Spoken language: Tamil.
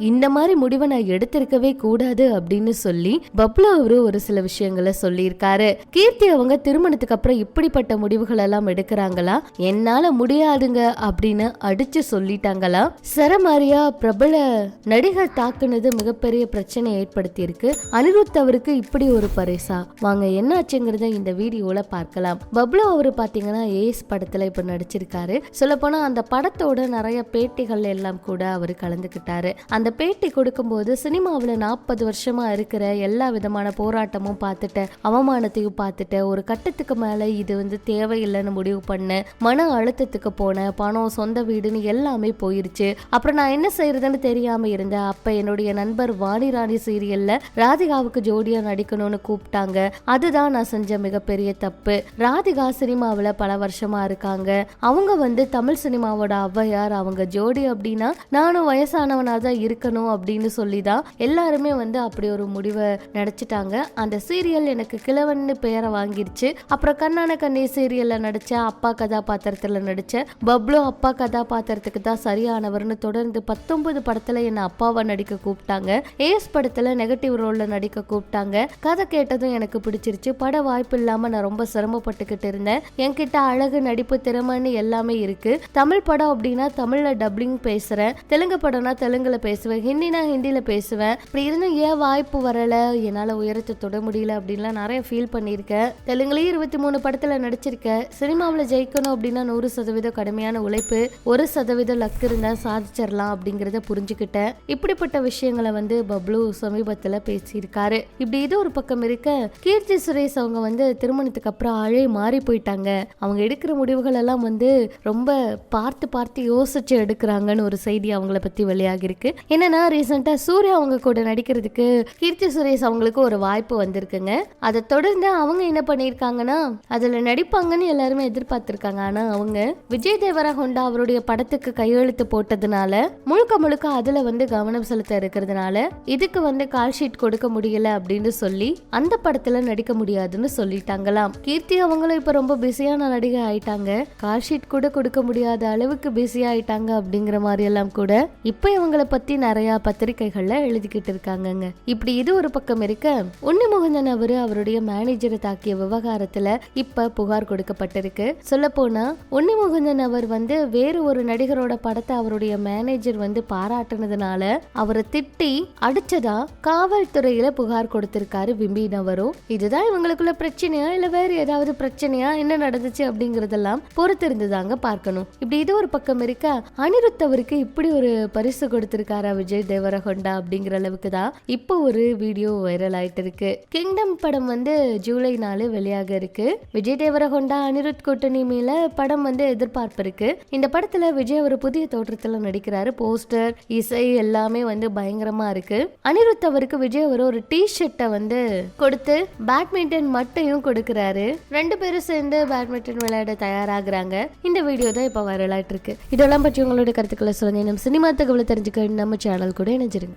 இந்த மாதிரி முடிவை நான் எடுத்திருக்கவே கூடாது அப்படின்னு சொல்லி பப்ளு அவரு ஒரு சில விஷயங்களை சொல்லியிருக்காரு. கீர்த்தி அவங்க திருமணத்துக்கு அப்புறம் இப்படிப்பட்ட முடிவுகள் எல்லாம் எடுக்கிறாங்களா? என்னால முடியாதுங்க அப்படின்னு அடிச்சு சொல்லிட்டாங்களா? சரமாரியா பிரபல நடிகர் தாக்குனது மிகப்பெரிய பிரச்சனை ஏற்படுத்தி இருக்கு அனிருத் அவருக்கு இப்படி ஒரு பரிசா? வாங்க என்னாச்சுங்கிறத இந்த வீடியோல பார்க்கலாம். பப்ளு அவரு பாத்தீங்கன்னா ஏஸ் படத்துல இப்ப நடிச்சிருக்காரு. சொல்ல போனா அந்த படத்தோட நிறைய பேட்டிகள் எல்லாம் கூட அவர் கலந்துகிட்டாரு அந்த பேட்டி கொடுக்கும்போது சினிமாவில் நாற்பது வருஷமாக இருக்கிற எல்லா விதமான போராட்டமும் பார்த்துட்டேன். அவமானத்தையும் பார்த்துட்டேன். ஒரு கட்டத்துக்கு மேலே இது வந்து தேவையில்லைன்னு முடிவு பண்ணேன் மன அழுத்தத்துக்கு போனேன் பணம் சொந்த வீடுன்னு எல்லாமே போயிருச்சு. அப்புறம் நான் என்ன செய்யறதுன்னு தெரியாமல் இருந்தேன். அப்போ என்னுடைய நண்பர் வாணி ராணி ராதிகாவுக்கு ஜோடியாக நடிக்கணும்னு கூப்பிட்டாங்க. அதுதான் நான் செஞ்ச மிகப்பெரிய தப்பு. ராதிகா சினிமாவில் பல வருஷமா இருக்காங்க. அவங்க வந்து தமிழ் சினிமாவோட ஔவையார். அவங்க ஜோடி அப்படின்னா நானும் வயசானவனாக தான் இருக்கேன் இருக்கணும் அப்படின்னு சொல்லி தான் எல்லாருமே வந்து அப்படி ஒரு முடிவை நடிச்சிட்டாங்க. அந்த சீரியல் எனக்கு கிழவன்னு பெயரை வாங்கிருச்சு. அப்புறம் கண்ணான கண்ணே சீரியல்ல நடிச்ச அப்பா கதாபாத்திரத்துல நடிச்ச பப்ளு அப்பா கதாபாத்திரத்துக்கு தான் சரியானவர்னு தொடர்ந்து பத்தொன்பது படத்துல என்ன அப்பாவை நடிக்க கூப்பிட்டாங்க. ஏஸ் படத்துல நெகட்டிவ் ரோல்ல நடிக்க கூப்பிட்டாங்க. கதை கேட்டதும் எனக்கு பிடிச்சிருச்சு. பட வாய்ப்பு இல்லாம நான் ரொம்ப சிரமப்பட்டுக்கிட்டு இருந்தேன். என்கிட்ட அழகு நடிப்பு திறமைன்னு எல்லாமே இருக்கு. தமிழ் படம் அப்படின்னா தமிழ்ல டப்ளிங் பேசுறேன். தெலுங்கு படம்னா தெலுங்குல பேசுவேன். ஹிந்தினா ஹிந்தியில் பேசுவேன். இப்படி இருந்தும் ஏன் வாய்ப்பு வரலை? என்னால் உயரத்தை தொட முடியல அப்படின்லாம் நிறைய ஃபீல் பண்ணியிருக்கேன். தெலுங்குலேயும் இருபத்தி மூணு படத்தில் நடிச்சிருக்கேன். சினிமாவில் ஜெயிக்கணும் அப்படின்னா நூறு சதவீதம் கடுமையான உழைப்பு ஒரு சதவீதம் லக் இருந்தால் சாதிச்சிடலாம் அப்படிங்கிறத புரிஞ்சுக்கிட்டேன். இப்படிப்பட்ட விஷயங்களை வந்து பப்ளு சமீபத்தில் பேசியிருக்காரு. இப்படி இது ஒரு பக்கம் இருக்க கீர்த்தி சுரேஷ் அவங்க வந்து திருமணத்துக்கு அப்புறம் ஆளே மாறி போயிட்டாங்க. அவங்க எடுக்கிற முடிவுகள் எல்லாம் வந்து ரொம்ப பார்த்து பார்த்து யோசிச்சு எடுக்கிறாங்கன்னு ஒரு செய்தி அவங்கள பத்தி வெளியாகிருக்கு என்னன்னா ரீசெண்டாக சூர்யா அவங்க கூட நடிக்கிறதுக்கு கீர்த்தி சுரேஷ் அவங்களுக்கு ஒரு வாய்ப்பு வந்திருக்குங்க. அதை தொடர்ந்து அவங்க என்ன பண்ணியிருக்காங்கன்னா அதில் நடிப்பாங்கன்னு எல்லாருமே எதிர்பார்த்துருக்காங்க. ஆனால் அவங்க விஜய் தேவரா ஹொண்டா அவருடைய படத்துக்கு கையெழுத்து போட்டதுனால முழுக்க முழுக்க அதில் வந்து கவனம் செலுத்த இருக்கிறதுனால இதுக்கு வந்து கால் ஷீட் கொடுக்க முடியல அப்படின்னு சொல்லி அந்த படத்தில் நடிக்க முடியாதுன்னு சொல்லிட்டாங்களாம். கீர்த்தி அவங்களும் இப்போ ரொம்ப பிஸியான நடிகை ஆயிட்டாங்க. கால் ஷீட் கூட கொடுக்க முடியாத அளவுக்கு பிஸி ஆயிட்டாங்க அப்படிங்கிற மாதிரி எல்லாம் கூட இப்போ இவங்களை பற்றி நிறைய பத்திரிகைகள்ல எழுதிக்கிட்டு இருக்காங்கங்க. இப்படி இது ஒரு பக்கம் இருக்க உன்னிமுகந்தன் அவரு அவருடைய மேனேஜரை தாக்கிய விவகாரத்துல இப்ப புகார் கொடுக்கப்பட்டிருக்கு. சொல்ல போனா அவர் வந்து வேறு ஒரு நடிகரோட படத்தை அவருடைய மேனேஜர் வந்து பாராட்டுனதுனால அவரை திட்டி அடிச்சதா காவல்துறையில புகார் கொடுத்திருக்காரு விம்பின் அவரும். இதுதான் இவங்களுக்குள்ள பிரச்சனையா? இல்ல வேற ஏதாவது பிரச்சனையா? என்ன நடந்துச்சு அப்படிங்கறதெல்லாம் பொறுத்து இருந்துதாங்க பார்க்கணும். இப்படி இது ஒரு பக்கம் இருக்க அனிருத் அவருக்கு இப்படி ஒரு பரிசு கொடுத்துருக்காரு? விஜய் தேவரகொண்டா அப்படிங்கிற அளவுக்கு தான் இப்போ ஒரு வீடியோ வைரல் ஆயிட்டு இருக்கு. கிங்டம் படம் வந்து ஜூலை நாலு வெளியாக இருக்கு. விஜய் தேவரகொண்டா அனிருத் கூட்டணி மேல படம் வந்து எதிர்பார்ப்பு இருக்கு. இந்த படத்துல விஜய் ஒரு புதிய தோற்றத்துல நடிக்கிறாரு. போஸ்டர் இசை எல்லாமே வந்து பயங்கரமா இருக்கு. அனிருத் அவருக்கு விஜய் ஒரு ஒரு டி ஷர்ட்டை வந்து கொடுத்து பேட்மிண்டன் மட்டையும் கொடுக்கிறாரு. ரெண்டு பேரும் சேர்ந்து பேட்மிண்டன் விளையாட தயாராகிறாங்க. இந்த வீடியோ தான் இப்போ வைரல் ஆயிட்டு இருக்கு. இதெல்லாம் பற்றி உங்களோட கருத்துக்களை சொல்லுங்க. நம்ம சினிமா தகவலை தெரிஞ்சுக்க நம்ம சேனல் கூட இணைஞ்சிருங்க.